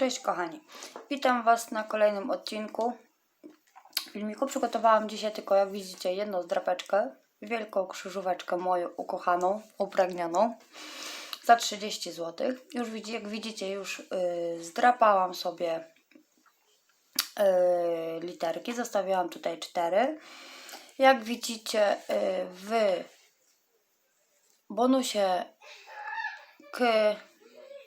Cześć kochani, witam Was na kolejnym odcinku filmiku. Przygotowałam dzisiaj tylko, jak widzicie, jedną zdrapeczkę, wielką krzyżóweczkę moją ukochaną, upragnioną za 30 zł. Już widzi- jak widzicie, już yy, zdrapałam sobie yy, literki, zostawiłam tutaj cztery. Jak widzicie, yy, w bonusie K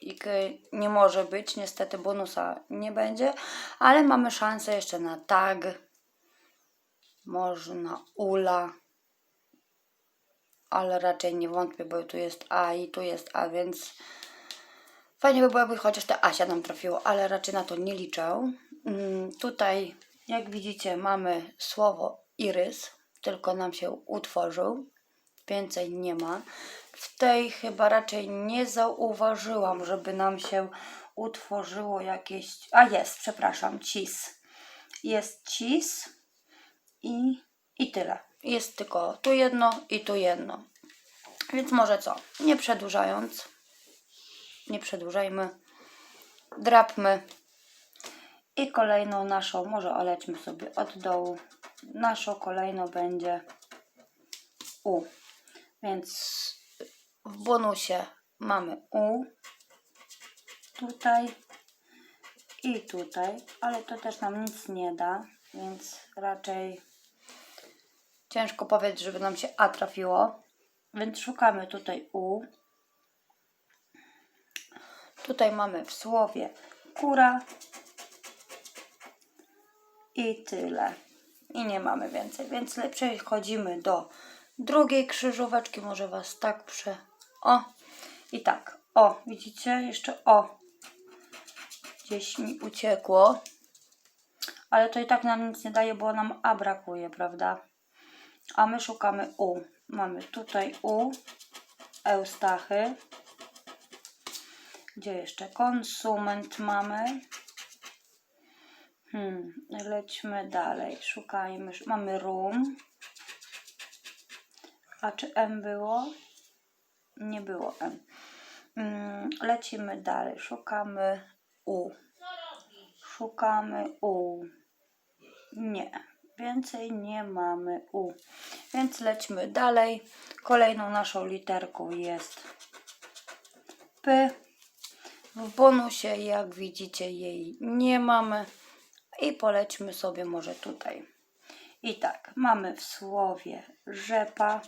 i K nie może być, niestety bonusa nie będzie, ale mamy szansę jeszcze na tag, można ula, ale raczej nie wątpię, bo tu jest A i tu jest A, więc fajnie by było, jakby chociaż te Asia nam trafiło, ale raczej na to nie liczę. Mm, Tutaj, jak widzicie, mamy słowo irys, tylko nam się utworzył, więcej nie ma. W tej chyba raczej nie zauważyłam, żeby nam się utworzyło jakieś. A jest, przepraszam, cis. Jest cis i, i tyle. Jest tylko tu jedno i tu jedno. Więc może co? Nie przedłużając, nie przedłużajmy, drapmy. I kolejną naszą, może olećmy sobie od dołu. Naszą kolejną będzie U. Więc w bonusie mamy U tutaj i tutaj, ale to też nam nic nie da, więc raczej ciężko powiedzieć, żeby nam się A trafiło. Więc szukamy tutaj U. Tutaj mamy w słowie kura i tyle. I nie mamy więcej, więc przechodzimy do drugiej krzyżóweczki. Może Was tak prze... O! I tak. O, widzicie? Jeszcze o. Gdzieś mi uciekło. Ale to i tak nam nic nie daje, bo nam A brakuje, prawda? A my szukamy U. Mamy tutaj U. Eustachy. Gdzie jeszcze? Konsument mamy. Hmm, lećmy dalej. Szukajmy. Mamy room. A czy M było? Nie było M. Mm, lecimy dalej. Szukamy U. Szukamy U. Nie. Więcej nie mamy U. Więc lećmy dalej. Kolejną naszą literką jest P. W bonusie, jak widzicie, jej nie mamy. I polećmy sobie może tutaj. I tak, mamy w słowie rzepa.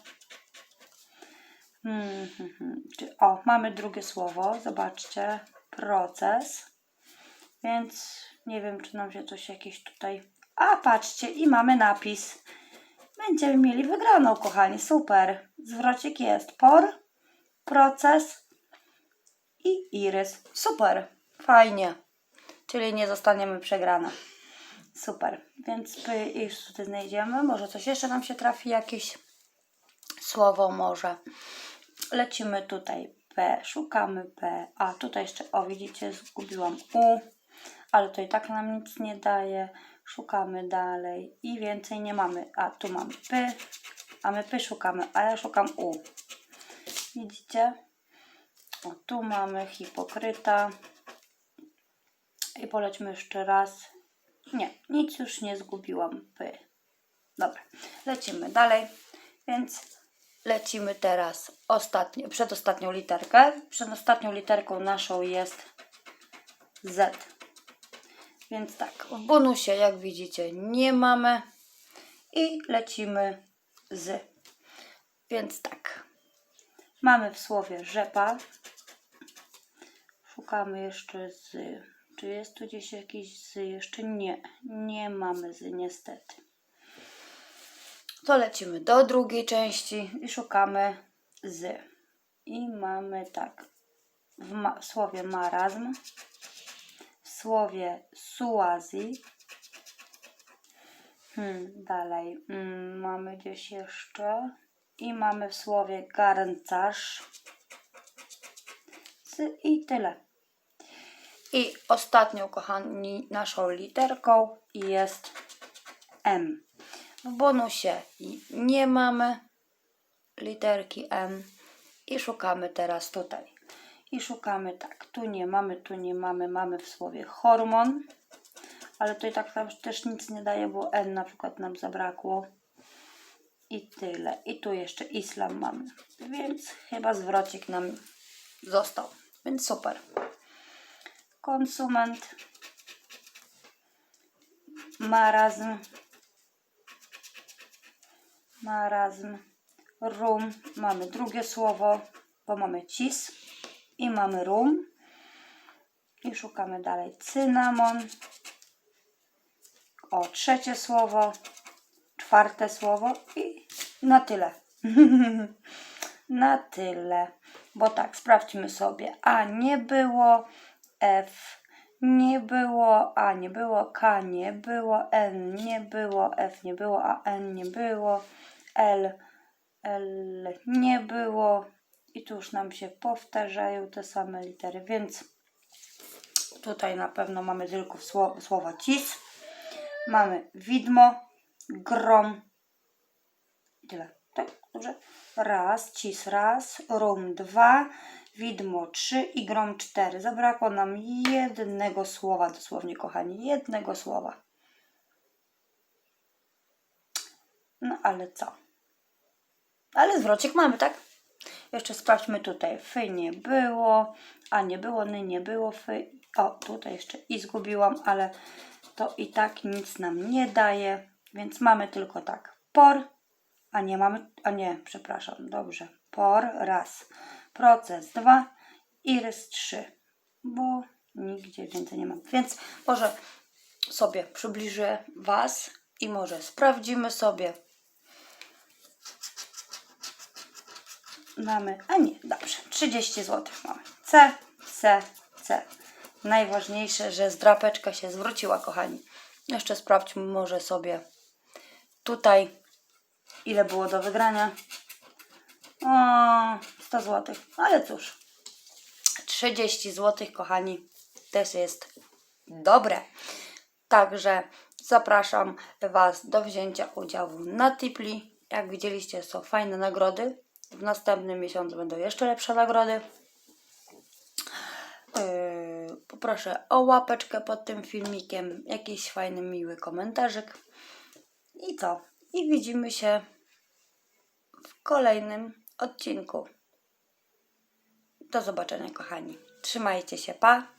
Czy- O, mamy drugie słowo. Zobaczcie, proces. Więc nie wiem, czy nam się coś jakieś tutaj. A, patrzcie, i mamy napis. Będziemy mieli wygraną, kochani. Super. Zwrocik jest por, proces i irys. Super. Fajnie. Czyli nie zostaniemy przegrane. Super. Więc już tutaj znajdziemy. Może coś jeszcze nam się trafi, jakieś słowo może. Lecimy tutaj P, szukamy P. A tutaj jeszcze, o widzicie, zgubiłam U, ale to i tak nam nic nie daje. Szukamy dalej i więcej nie mamy. A tu mamy P, a my P szukamy, a ja szukam U. Widzicie? O, tu mamy hipokryta. I polećmy jeszcze raz. Nie, nic już nie zgubiłam. Dobra, lecimy dalej. Więc lecimy teraz ostatnio, przedostatnią literkę. Przedostatnią literką naszą jest Z. Więc tak, w bonusie, jak widzicie, nie mamy. I lecimy z. Więc tak, mamy w słowie rzepa. Szukamy jeszcze z. Czy jest tu gdzieś jakiś z? Jeszcze nie. Nie mamy z, niestety. To lecimy do drugiej części i szukamy z. I mamy tak. W ma- słowie marazm, w słowie suazji. Hmm, dalej. Mm, mamy gdzieś jeszcze. I mamy w słowie garncarz. Z, I tyle. I ostatnią, kochani, naszą literką jest M. W bonusie nie mamy literki M i szukamy teraz tutaj. I szukamy tak, tu nie mamy, tu nie mamy, mamy w słowie hormon, ale tutaj tak nam też nic nie daje, bo N na przykład nam zabrakło. I tyle. I tu jeszcze islam mamy. Więc chyba zwrocik nam został. Więc super. Konsument. Marazm. Marazm. Rum. Mamy drugie słowo, bo mamy cis. I mamy rum. I szukamy dalej. Cynamon. O, trzecie słowo. Czwarte słowo. I na tyle. na tyle. Bo tak, sprawdźmy sobie. A nie było, F nie było, A nie było, K nie było, N nie było, F nie było, a N nie było, L, L nie było. I tu już nam się powtarzają te same litery, więc tutaj na pewno mamy tylko sło- słowa cis. Mamy widmo, grom, tyle. Tak? Dobrze? Raz, cis raz, rum dwa, widmo trzy i grom cztery. Zabrakło nam jednego słowa, dosłownie, kochani. Jednego słowa. No ale co? Ale zwrocik mamy, tak? Jeszcze sprawdźmy tutaj. Fy nie było, a nie było, ny nie było, fy. O, tutaj jeszcze i zgubiłam, ale to i tak nic nam nie daje. Więc mamy tylko tak. Por, a nie mamy, a nie, przepraszam, dobrze. Por, raz. Proces, dwa. Irys, trzy. Bo nigdzie więcej nie mam. Więc może sobie przybliżę Was i może sprawdzimy sobie. Mamy, a nie, dobrze, 30 zł mamy. C, C, C. Najważniejsze, że zdrapeczka się zwróciła, kochani. Jeszcze sprawdźmy może sobie tutaj, ile było do wygrania. O, 100 zł. Ale cóż, 30 zł, kochani, też jest dobre. Także zapraszam Was do wzięcia udziału na Tipli. Jak widzieliście, są fajne nagrody. W następnym miesiącu będą jeszcze lepsze nagrody. Yy, poproszę o łapeczkę pod tym filmikiem, jakiś fajny, miły komentarzyk. I co? I widzimy się w kolejnym odcinku. Do zobaczenia, kochani. Trzymajcie się, pa!